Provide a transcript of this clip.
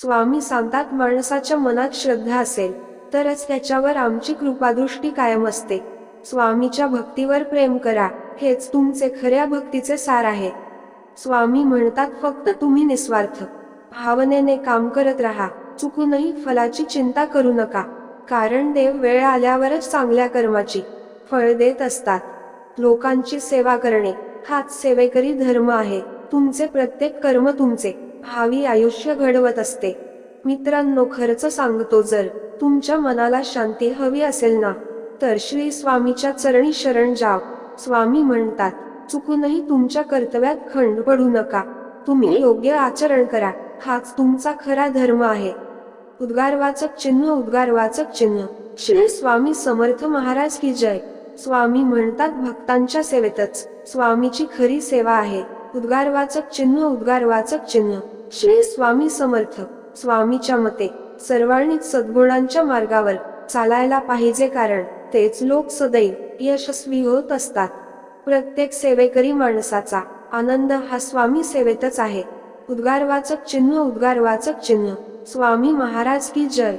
स्वामी सांगतात माणसाच्या मनात श्रद्धा असेल तरच त्याच्यावर आमची कृपादृष्टी कायम असते. स्वामीच्या भक्तीवर प्रेम करा हेच तुमचे खऱ्या भक्तीचे सार आहे. स्वामी म्हणतात फक्त तुम्ही निस्वार्थ भावनेने काम करत राहा चुकूनही फलाची चिंता करू नका. कारण देव वेळ आल्यावरच चांगल्या कर्माची फळ देत असतात. लोकांची सेवा करणे हाच सेवेकरी धर्म आहे तुमचे प्रत्येक कर्म तुमचे. भावी आयुष्य घडवत असते. मित्रांनो खर्च सांगतो जर तुमच्या मनाला शांती हवी असेल ना तर श्री स्वामीच्या चरणी शरण जाव स्वामी म्हणतात चुकूनही तुमच्या कर्तव्यात खंड पडू नका. तुम्ही योग्य आचरण करा. हाच तुमचा खरा धर्म आहे. उद्गारवाचक चिन्ह उद्गारवाचक चिन्ह. श्री स्वामी समर्थ महाराज की जय. स्वामी म्हणतात भक्तांच्या सेवेतच. स्वामीची खरी सेवा आहे. उद्गारवाचक चिन्ह उद्गारवाचक चिन्ह. श्री स्वामी समर्थ स्वामीच्या मते सर्वांनीच सद्गुणांच्या मार्गावर चालायला पाहिजे कारण तेच लोक सदैव यशस्वी होत असतात. प्रत्येक सेवेकरी माणसाचा आनंद हा स्वामी सेवेतच आहे. उद्गारवाचक चिन्ह उद्गारवाचक चिन्ह. स्वामी महाराज की जय.